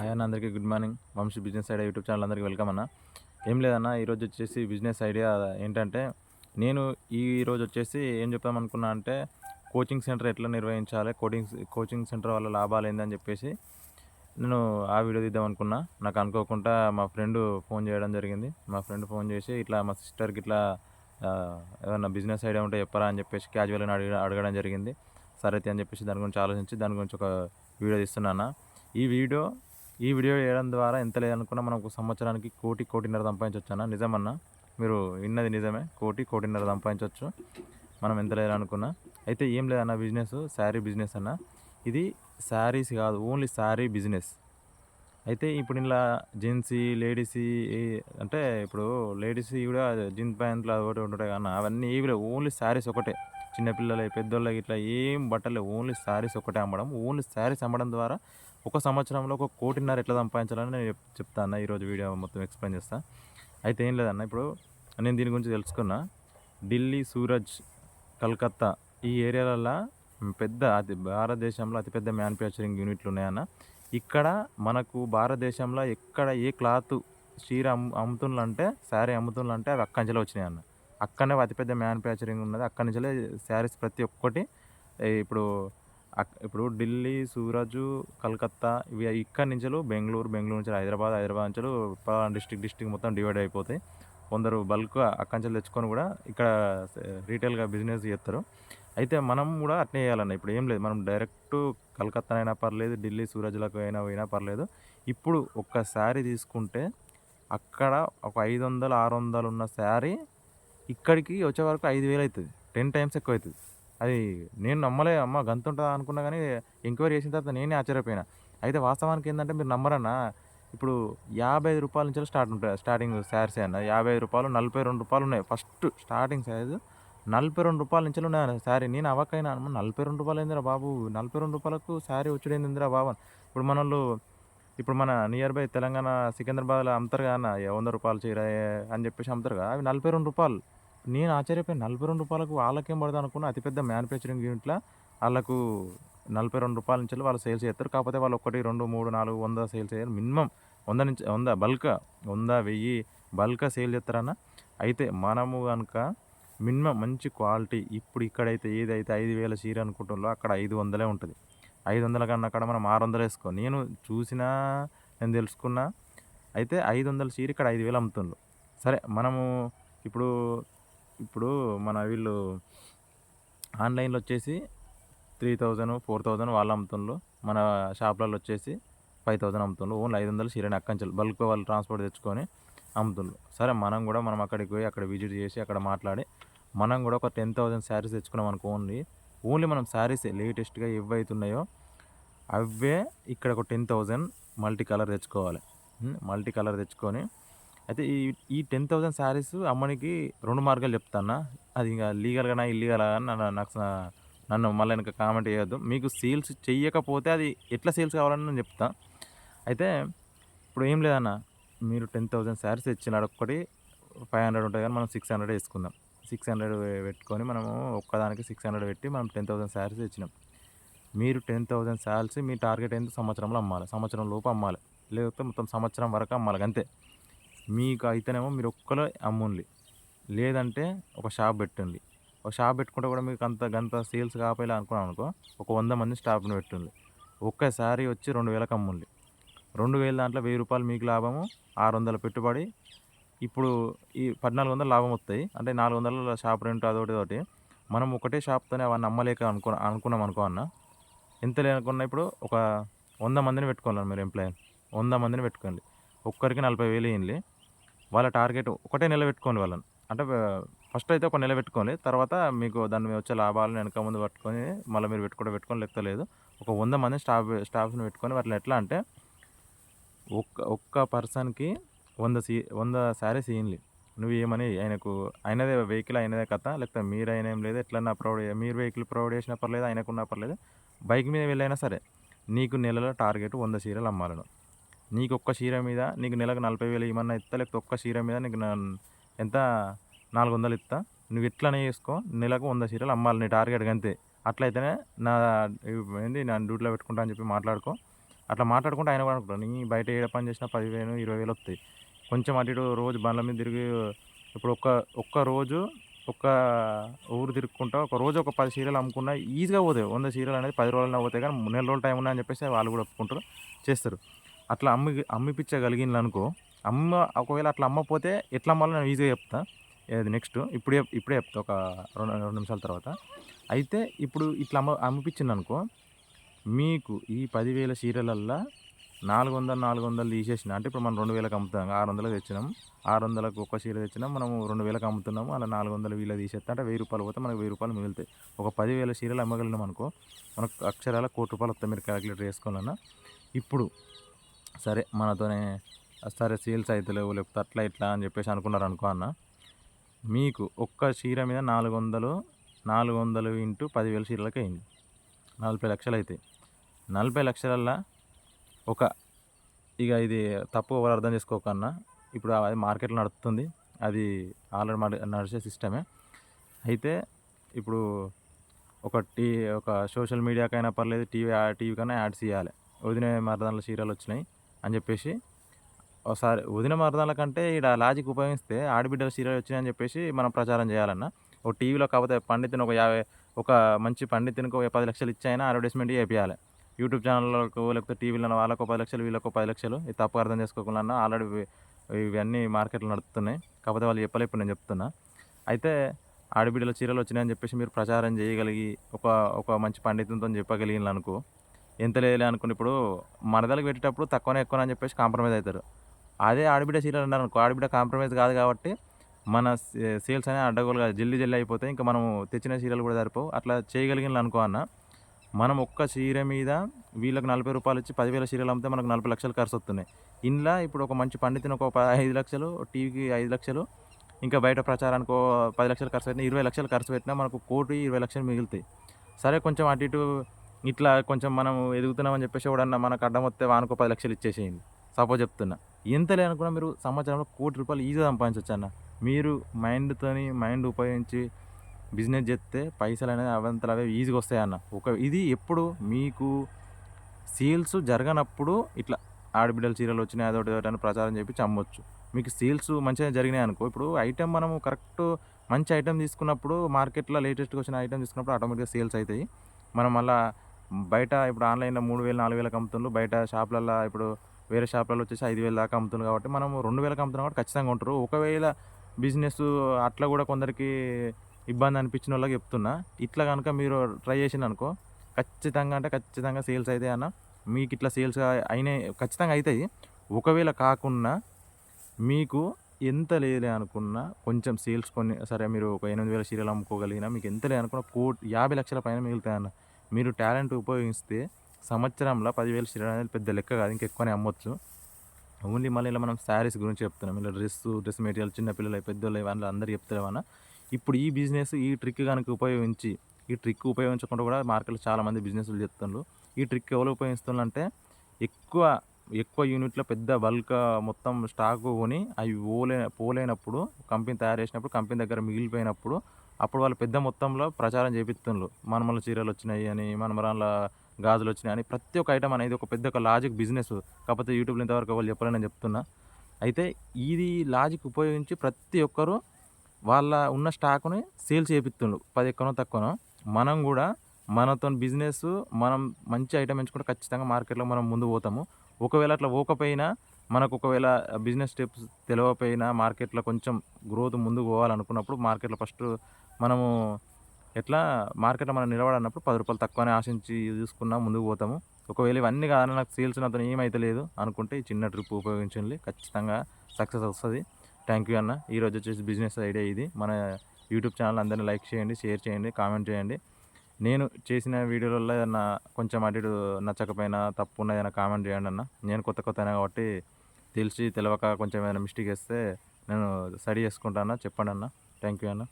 Hi అన్న అందరికీ good morning Vamsi business idea YouTube channel అందరికీ వెల్కమ్ అన్న. ఏం లేదన్న ఈరోజు వచ్చేసి బిజినెస్ ఐడియా ఏంటంటే నేను ఈ రోజు వచ్చేసి ఏం చెప్దామనుకున్నా అంటే కోచింగ్ సెంటర్ ఎట్లా నిర్వహించాలి కోచింగ్ కోచింగ్ సెంటర్ వల్ల లాభాలు ఏందని చెప్పేసి నేను ఆ వీడియో తీద్దాం అనుకున్నా. నాకు అనుకోకుండా మా ఫ్రెండ్ ఫోన్ చేయడం జరిగింది. మా ఫ్రెండ్ ఫోన్ చేసి ఇట్లా మా సిస్టర్కి ఇట్లా ఏదైనా ఏదన్నా బిజినెస్ ఐడియా ఉంటే చెప్పరా అని చెప్పేసి క్యాజువల్గా అడిగ అడగడం జరిగింది. సరే అయితే అని చెప్పేసి దాని గురించి ఆలోచించి దాని గురించి ఒక వీడియో తీస్తున్నాను ఈ వీడియో ఈ వీడియో చేయడం ద్వారా ఎంత లేదనుకున్నా మనం ఒక సంవత్సరానికి కోటి కోటిన్నర సంపాదించవచ్చు అన్న నిజమన్నా? మీరు విన్నది నిజమే. కోటి కోటిన్నర సంపాదించవచ్చు మనం ఎంత లేదనుకున్నా. అయితే ఏం లేదన్న బిజినెస్? శారీ బిజినెస్ అన్న. ఇది శారీస్ కాదు ఓన్లీ శారీ బిజినెస్. అయితే ఇప్పుడు ఇలా జీన్స్ లేడీస్ అంటే ఇప్పుడు లేడీస్ కూడా జీన్స్ ప్యాంట్లు అది ఒకటి ఉంటాయి కానీ అవన్నీ ఏవి లేవు. ఓన్లీ శారీస్ ఒకటే. చిన్నపిల్లలు పెద్దోళ్ళకి ఇట్లా ఏం బట్టలు ఓన్లీ శారీస్ ఒకటే అమ్మడం. ఓన్లీ శారీస్ అమ్మడం ద్వారా ఒక సంవత్సరంలో ఒక కోటిన్నర ఎట్లా సంపాదించాలని నేను చెప్తాను చెప్తా అన్న ఈరోజు వీడియో మొత్తం ఎక్స్ప్లెయిన్ చేస్తా. అయితే ఏం లేదన్న ఇప్పుడు నేను దీని గురించి తెలుసుకున్నా. ఢిల్లీ సూరజ్ కలకత్తా ఈ ఏరియాలలో పెద్ద అతి భారతదేశంలో అతిపెద్ద మ్యానుఫ్యాక్చరింగ్ యూనిట్లు ఉన్నాయన్న. ఇక్కడ మనకు భారతదేశంలో ఎక్కడ ఏ క్లాత్ చీర అమ్ అమ్ముతుండ్రంటే శారీ అమ్ముతుండ్రంటే అవి అక్కడి వచ్చినాయి అన్న అక్కడనే అతిపెద్ద మ్యానుఫ్యాక్చరింగ్ ఉన్నది. అక్కడి నుంచే శారీస్ ప్రతి ఒక్కటి ఇప్పుడు అక్- ఇప్పుడు ఢిల్లీ సూరజు కలకత్తా ఇవి ఇక్కడి నుంచి బెంగళూరు బెంగళూరు నుంచి హైదరాబాద్ హైదరాబాద్ నుంచి డిస్టిక్ డిస్టిక్ మొత్తం డివైడ్ అయిపోతాయి. కొందరు బల్క్ అక్కడి నుంచి తెచ్చుకొని కూడా ఇక్కడ రీటైల్గా బిజినెస్ చేస్తారు. అయితే మనం కూడా అట్నే చేయాలన్న ఇప్పుడు ఏం లేదు. మనం డైరెక్ట్ కలకత్తా అయినా పర్లేదు ఢిల్లీ సూరజ్లకు అయినా పోయినా పర్లేదు. ఇప్పుడు ఒక్క శారీ తీసుకుంటే అక్కడ ఒక ఐదు వందలు ఆరు వందలు ఉన్న శారీ ఇక్కడికి వచ్చే వరకు ఐదు వేలు అవుతుంది టెన్ టైమ్స్ ఎక్కువ అవుతుంది అది నేను నమ్మలే అమ్మ గంత ఉంటుందా అనుకున్నా కానీ ఎంక్వైరీ చేసిన తర్వాత నేనే ఆశ్చర్యపోయినా. అయితే వాస్తవానికి ఏంటంటే మీరు నమ్మరన్నా ఇప్పుడు యాభై ఐదు రూపాయల నుంచి స్టార్ట్ ఉంటాయి స్టార్టింగ్ శారీస్ అన్న. యాభై ఐదు రూపాయలు నలభై రెండు రూపాయలు ఉన్నాయి. ఫస్ట్ స్టార్టింగ్ సైజు నలభై రెండు రూపాయల నుంచి ఉన్నాయి శారీ. నేను అవకైనా అమ్మ నలభై రెండు రూపాయలు ఏందిరా బాబు? నలభై రెండు రూపాయలకు శారీ వచ్చుడేందిరా బాబు ఇప్పుడు మన వాళ్ళు ఇప్పుడు మన నియర్ బై తెలంగాణ సికింద్రాబాద్లో అమ్ముతారు కదా అన్న. వంద రూపాయలు చీర అని చెప్పేసి అమ్ముతారు కదా. అవి నలభై రెండు రూపాయలు. నేను ఆశ్చర్యపోయి నలభై రెండు రూపాయలకు వాళ్ళకేం పడదు అనుకున్న అతిపెద్ద మ్యానుఫ్యాక్చరింగ్ యూనిట్లో వాళ్ళకు నలభై రెండు రూపాయల నుంచి వాళ్ళు సేల్స్ చేస్తారు. కాకపోతే వాళ్ళు ఒకటి రెండు మూడు నాలుగు వంద సేల్స్ చేయాలి మినిమం వంద నుంచి వంద బల్క్ వంద వెయ్యి బల్క్ సేల్ చేస్తారన్న. అయితే మనము కనుక మినిమం మంచి క్వాలిటీ ఇప్పుడు ఇక్కడైతే ఏదైతే ఐదు వేల చీర అనుకుంటుందో అక్కడ ఐదు వందలే ఉంటుంది. ఐదు వందల కన్నా అక్కడ మనం ఆరు వందలు వేసుకో. నేను చూసినా నేను తెలుసుకున్నా అయితే ఐదు వందల చీర ఇక్కడ ఐదు వేలు అమ్ముతుండ్రు. సరే మనము ఇప్పుడు ఇప్పుడు మన వీళ్ళు ఆన్లైన్లో వచ్చేసి త్రీ థౌజండ్ ఫోర్ థౌజండ్ వాళ్ళు అమ్ముతుండ్రు. మన షాప్లలో వచ్చేసి ఫైవ్ థౌజండ్ అమ్ముతుండ్రు. ఓన్లీ ఐదు వందలు సీరని అక్కంచెలు. బల్క్ వాళ్ళు ట్రాన్స్పోర్ట్ తెచ్చుకొని అమ్ముతుండ్రు. సరే మనం కూడా మనం అక్కడికి పోయి అక్కడ విజిట్ చేసి అక్కడ మాట్లాడి మనం కూడా ఒక టెన్ థౌజండ్ శారీస్ తెచ్చుకున్నాం అనుకో ఓన్లీ ఓన్లీ మనం శారీస్ లేటెస్ట్గా ఏవైతున్నాయో అవే ఇక్కడ ఒక టెన్ థౌజండ్ మల్టీ కలర్ తెచ్చుకోవాలి. మల్టీ కలర్ తెచ్చుకొని అయితే ఈ ఈ టెన్ థౌజండ్ శారీస్ అమ్మనికి రెండు మార్గాలు చెప్తానా అది ఇంకా లీగల్గానా ఇల్లీగల్గా నన్ను నాకు నన్ను మళ్ళీ ఇంకా కామెంట్ చేయొద్దు. మీకు సేల్స్ చెయ్యకపోతే అది ఎట్లా సేల్స్ కావాలని నేను చెప్తా. అయితే ఇప్పుడు ఏం లేదన్న మీరు టెన్ థౌజండ్ శారీస్ ఇచ్చిన ఒక్కటి ఫైవ్ హండ్రెడ్ ఉంటుంది కానీ మనం సిక్స్ హండ్రెడ్ వేసుకుందాం. సిక్స్ హండ్రెడ్ పెట్టుకొని మనము ఒక్కదానికి సిక్స్ హండ్రెడ్ పెట్టి మనం టెన్ థౌసండ్ శారీస్ ఇచ్చినాం మీరు టెన్ థౌసండ్ శారీస్ మీ టార్గెట్ ఎంత సంవత్సరంలో అమ్మాలి. సంవత్సరం లోపు అమ్మాలి. లేకపోతే మొత్తం సంవత్సరం వరకు అమ్మాలి. అంతే. మీకు అయితేనేమో మీరు ఒక్కలో అమ్ముండి లేదంటే ఒక షాప్ పెట్టండి. ఒక షాప్ పెట్టుకుంటే కూడా మీకు అంత గంత సేల్స్ కాపాలి అనుకున్నాం అనుకో ఒక వంద మంది స్టాఫ్ని పెట్టండి ఒక్కసారి వచ్చి రెండు వేలకు అమ్ముండి రెండు వేల దాంట్లో వెయ్యి రూపాయలు మీకు లాభము ఆరు వందల పెట్టుబడి. ఇప్పుడు ఈ పద్నాలుగు వందలు లాభం వస్తాయి. అంటే నాలుగు వందల షాప్ రెంట్ అదొకటి ఒకటి మనం ఒకటే షాప్తోనే అవన్నీ అమ్మలేక అనుకో అనుకున్నాం అనుకో అన్న. ఎంత లేనుకున్నా ఇప్పుడు ఒక వంద మందిని పెట్టుకోవాలి మీరు ఎంప్లాయీ వంద మందిని పెట్టుకోండి. ఒక్కరికి నలభై వేలు వేయండి వాళ్ళ టార్గెట్ ఒకటే నెల పెట్టుకోండి వాళ్ళని. అంటే ఫస్ట్ అయితే ఒక నెల పెట్టుకోండి తర్వాత మీకు దాని మీద వచ్చే లాభాలను వెనక ముందు పట్టుకొని మళ్ళీ మీరు పెట్టుకుంటే పెట్టుకొని లెక్క లేదు. ఒక వంద మంది స్టాఫ్ స్టాఫ్ని పెట్టుకొని వాటిని ఎట్లా అంటే ఒక్క ఒక్క పర్సన్కి వంద సీ వంద శారీస్ ఇయ్యండి. నువ్వు ఏమని ఆయనకు ఆయనదే వెహికల్ అయినదే కథ లేకపోతే మీరు అయినా ఏం లేదు ఎట్లన్నా ప్రొవైడ్ మీరు వెహికల్ ప్రొవైడ్ చేసినా పర్లేదు ఆయనకున్నా పర్లేదు బైక్ మీద వెళ్ళైనా సరే నీకు నెలలో టార్గెట్ వంద చీరలు అమ్మాలను. నీకు ఒక్క చీర మీద నీకు నెలకు నలభై వేలు ఏమన్నా ఇస్తా లేకపోతే ఒక్క చీర మీద నీకు ఎంత? నాలుగు వందలు ఇస్తా నువ్వు ఎట్లనే చేసుకో నెలకు వంద చీరలు అమ్మాలి నీ టార్గెట్ అంతే అట్లయితేనే నా ఏంది నా డ్యూటీలో పెట్టుకుంటా అని చెప్పి మాట్లాడుకో. అట్లా మాట్లాడుకుంటే ఆయన కూడా అనుకుంటాను నీ బయట ఏడ పని చేసినా పదివేలు ఇరవై వేలు వస్తాయి. కొంచెం అటు ఇటు రోజు బండ్ల మీద తిరిగి ఇప్పుడు ఒక్క ఒక్క రోజు ఒక్క ఊరు తిరుక్కుంటా ఒక రోజు ఒక పది చీరలు అమ్ముకున్నా ఈజీగా పోతాయి. వంద చీరలు అనేది పది రోజులనే పోతాయి కానీ నెల రోజులు టైం ఉన్నా అని చెప్పేసి వాళ్ళు కూడా ఒప్పుకుంటారు చేస్తారు. అట్లా అమ్మి అమ్మిపించగలిగింది అనుకో అమ్మ ఒకవేళ అట్లా అమ్మపోతే ఎట్లా అమ్మాలో నేను ఈజీగా చెప్తా. అది నెక్స్ట్ ఇప్పుడే ఇప్పుడే చెప్తా ఒక రెండు రెండు నిమిషాల తర్వాత. అయితే ఇప్పుడు ఇట్లా అమ్మ అమ్మిపించింది అనుకో మీకు ఈ పదివేల చీరలల్లా నాలుగు వందలు నాలుగు వందలు తీసేసిన అంటే ఇప్పుడు మనం రెండు వేలకు అమ్ముతాం ఆరు వందలకు తెచ్చినాం ఆరు వందలకు ఒక్క చీర తెచ్చినాం మనం రెండు వేలకు అమ్ముతున్నాము అలా నాలుగు వందలు వీళ్ళ తీసేస్తే అంటే వెయ్యి రూపాయలు పోతే మనకు వెయ్యి రూపాయలు మిగులుతాయి. ఒక పదివేల చీరలు అమ్మగలిగినాం అనుకో మనకు అక్షరాల కోటి రూపాయలు వస్తాయి మీరు క్యాలిక్యులేటర్ చేసుకోవాలన్నా. ఇప్పుడు సరే మనతోనే సరే సేల్స్ అవుతలేవు లేకపోతే అట్లా ఇట్లా అని చెప్పేసి అనుకున్నారు అనుకో అన్న. మీకు ఒక్క చీర మీద నాలుగు వందలు నాలుగు వందలు ఇంటూ పదివేల చీరలకు అయింది. నలభై లక్షలు అవుతాయి నలభై లక్షలల్లా ఒక ఇక ఇది తప్పు ఎవరు అర్థం చేసుకోకన్నా ఇప్పుడు అది మార్కెట్లో నడుస్తుంది అది ఆల్రెడీ నడిచే సిస్టమే. అయితే ఇప్పుడు ఒక టీ ఒక సోషల్ మీడియాకైనా పర్లేదు టీవీ టీవీ కన్నా యాడ్స్ ఇవ్వాలి వదిన మరదాన్ల చీరలు వచ్చినాయి. అని చెప్పేసి ఒకసారి వదిన మరదాన్ల కంటే ఇక్కడ లాజిక్ ఉపయోగిస్తే ఆడబిడ్డల సీరియల్ వచ్చినాయని చెప్పేసి మనం ప్రచారం చేయాలన్న. ఒక టీవీలో కాకపోతే పండితుని ఒక యాభై ఒక మంచి పండితునికి ఒక పది లక్షలు ఇచ్చాయినా అడ్వర్టైజ్మెంట్ చేయాలి యూట్యూబ్ ఛానళ్ళకు లేకపోతే టీవీలో వాళ్ళకు పది లక్షలు వీళ్ళకు పది లక్షలు ఇది తప్పు అర్థం చేసుకోకుండా ఆల్రెడీ ఇవన్నీ మార్కెట్లో నడుస్తున్నాయి కాకపోతే వాళ్ళు చెప్పలేపు నేను చెప్తున్నా. అయితే ఆడబిడ్డల చీరలు వచ్చినాయని చెప్పేసి మీరు ప్రచారం చేయగలిగి ఒక ఒక మంచి పండితులతో చెప్పగలిగిన అనుకో ఎంత లేదులే అనుకుని ఇప్పుడు మరదలకు పెట్టేటప్పుడు తక్కువనే ఎక్కువ అని చెప్పేసి కాంప్రమైజ్ అవుతారు. అదే ఆడబిడ్డ చీరలు అన్నారు అనుకో ఆడబిడ్డ కాంప్రమైజ్ కాదు కాబట్టి మన సేల్స్ అనేవి అడ్డగోలుగా జల్లి జల్లి అయిపోతాయి ఇంకా మనం తెచ్చిన చీరలు కూడా సరిపోవు. అట్లా చేయగలిగిన అనుకో అన్న మనం ఒక్క చీర మీద వీళ్ళకి నలభై రూపాయలు ఇచ్చి పదివేల చీరలు అమ్మితే మనకు నలభై లక్షలు ఖర్చు వస్తున్నాయి. ఇంట్లో ఇప్పుడు ఒక మంచి పండితుని ఒక ఐదు లక్షలు టీవీకి ఐదు లక్షలు ఇంకా బయట ప్రచారానికి పది లక్షలు ఖర్చు పెట్టినా ఇరవై లక్షలు ఖర్చు పెట్టినా మనకు కోటి ఇరవై లక్షలు మిగులుతాయి. సరే కొంచెం అటు ఇటు ఇట్లా కొంచెం మనం ఎదుగుతున్నామని చెప్పేసి ఎవడన్నా మనకు అడ్డం వస్తే వానకు పది లక్షలు ఇచ్చేసేయండి. సపోజ్ చెప్తున్నా. ఎంత లేనుకున్నా మీరు సంవత్సరంలో కోటి రూపాయలు ఈజీగా సంపాదించవచ్చు అన్న. మీరు మైండ్తోని మైండ్ ఉపయోగించి బిజినెస్ చేస్తే పైసలు అనేది అవంతలు అవే ఈజీగా వస్తాయి అన్న. ఒక ఇది ఎప్పుడు మీకు సేల్స్ జరగనప్పుడు ఇట్లా ఆడబిడ్డల చీరలు వచ్చినాయి అదొకటి అని ప్రచారం చెప్పి అమ్మొచ్చు. మీకు సేల్స్ మంచిగా జరిగినాయి అనుకో ఇప్పుడు ఐటెం మనము కరెక్ట్ మంచి ఐటెం తీసుకున్నప్పుడు మార్కెట్లో లేటెస్ట్గా వచ్చిన ఐటెం తీసుకున్నప్పుడు ఆటోమేటిక్గా సేల్స్ అవుతాయి. మనం మళ్ళీ బయట ఇప్పుడు ఆన్లైన్లో మూడు వేలు నాలుగు వేలకు అమ్ముతుండ్రు. బయట షాపులలో ఇప్పుడు వేరే షాపులలో వచ్చేసి ఐదు వేల దాకా అమ్ముతుంది కాబట్టి మనం రెండు వేలకు అమ్ముతున్నాం కాబట్టి ఖచ్చితంగా ఉంటారు. ఒకవేళ బిజినెస్ అట్లా కూడా కొందరికి ఇబ్బంది అనిపించిన వాళ్ళకి చెప్తున్నా. ఇట్లా కనుక మీరు ట్రై చేసిన అనుకో ఖచ్చితంగా అంటే ఖచ్చితంగా సేల్స్ అయితే అన్న మీకు ఇట్లా సేల్స్ అయినాయి ఖచ్చితంగా అవుతాయి ఒకవేళ కాకుండా మీకు ఎంత లేదులే అనుకున్నా కొంచెం సేల్స్ కొన్ని సరే మీరు ఒక ఎనిమిది వేల చీరలు అమ్ముకోగలిగినా మీకు ఎంత లేదు అనుకున్నా కోటి యాభై లక్షల పైన మిగులుతాయన్న మీరు టాలెంట్ ఉపయోగిస్తే సంవత్సరంలో పదివేల చీరలు అనేది పెద్ద లెక్క కాదు ఇంకెక్కువనే అమ్మొచ్చు. ఓన్లీ మళ్ళీ ఇలా మనం శారీస్ గురించి చెప్తున్నాం. ఇలా డ్రెస్ డ్రెస్ మెటీరియల్ చిన్నపిల్లలు పెద్దోళ్ళు ఇవన్నీ అందరూ చెప్తారేమన్నా ఇప్పుడు ఈ బిజినెస్ ఈ ట్రిక్ కనుక ఉపయోగించి ఈ ట్రిక్ ఉపయోగించకుండా కూడా మార్కెట్లో చాలామంది బిజినెస్లు చెప్తున్నారు ఈ ట్రిక్ ఎవరు ఉపయోగిస్తున్నారు అంటే ఎక్కువ ఎక్కువ యూనిట్లో పెద్ద బల్క్ మొత్తం స్టాక్ కొని అవి పోలే పోలేనప్పుడు కంపెనీ తయారు చేసినప్పుడు కంపెనీ దగ్గర మిగిలిపోయినప్పుడు అప్పుడు వాళ్ళు పెద్ద మొత్తంలో ప్రచారం చేపిస్తున్నారు మనమల చీరలు వచ్చినాయి అని మనమరాల గాజులు వచ్చినాయి అని ప్రతి ఒక్క ఐటమ్ అనేది ఒక పెద్ద ఒక లాజిక్ బిజినెస్ కాకపోతే యూట్యూబ్లో ఇంతవరకు వాళ్ళు చెప్పలేనని చెప్తున్నా. అయితే ఇది లాజిక్ ఉపయోగించి ప్రతి ఒక్కరు వాళ్ళ ఉన్న స్టాక్ని సేల్ చేపిస్తుండ్రు. పది ఎక్కువనో తక్కువనో. మనం కూడా మనతో బిజినెస్ మనం మంచి ఐటమ్ ఎంచుకుంటే ఖచ్చితంగా మార్కెట్లో మనం ముందు పోతాము. ఒకవేళ అట్లా పోకపోయినా మనకు ఒకవేళ బిజినెస్ స్టెప్స్ తెలియకపోయినా మార్కెట్లో కొంచెం గ్రోత్ ముందుకు పోవాలనుకున్నప్పుడు మార్కెట్లో ఫస్ట్ మనము ఎట్లా మార్కెట్లో మనం నిలబడన్నప్పుడు పది రూపాయలు తక్కువనే ఆశించి చూసుకున్నా ముందుకు పోతాము. ఒకవేళ ఇవన్నీ కాదని నాకు సేల్స్ అతను ఏమైతే లేదు అనుకుంటే ఈ చిన్న ట్రిప్ ఉపయోగించండి. ఖచ్చితంగా సక్సెస్ వస్తుంది. థ్యాంక్ యూ అన్న. ఈరోజు వచ్చేసి బిజినెస్ ఐడియా ఇది. మన యూట్యూబ్ ఛానల్ అందరినీ లైక్ చేయండి షేర్ చేయండి కామెంట్ చేయండి. నేను చేసిన వీడియోలలో ఏదన్నా కొంచెం అటు ఇటు నచ్చకపోయినా తప్పు ఉన్న ఏదైనా కామెంట్ చేయండి అన్న. నేను కొత్త కొత్త కాబట్టి తెలిసి తెలియక కొంచెం ఏమైనా మిస్టేక్ వేస్తే నేను సరి చేసుకుంటాను? చెప్పండి అన్న థ్యాంక్ యూ అన్న.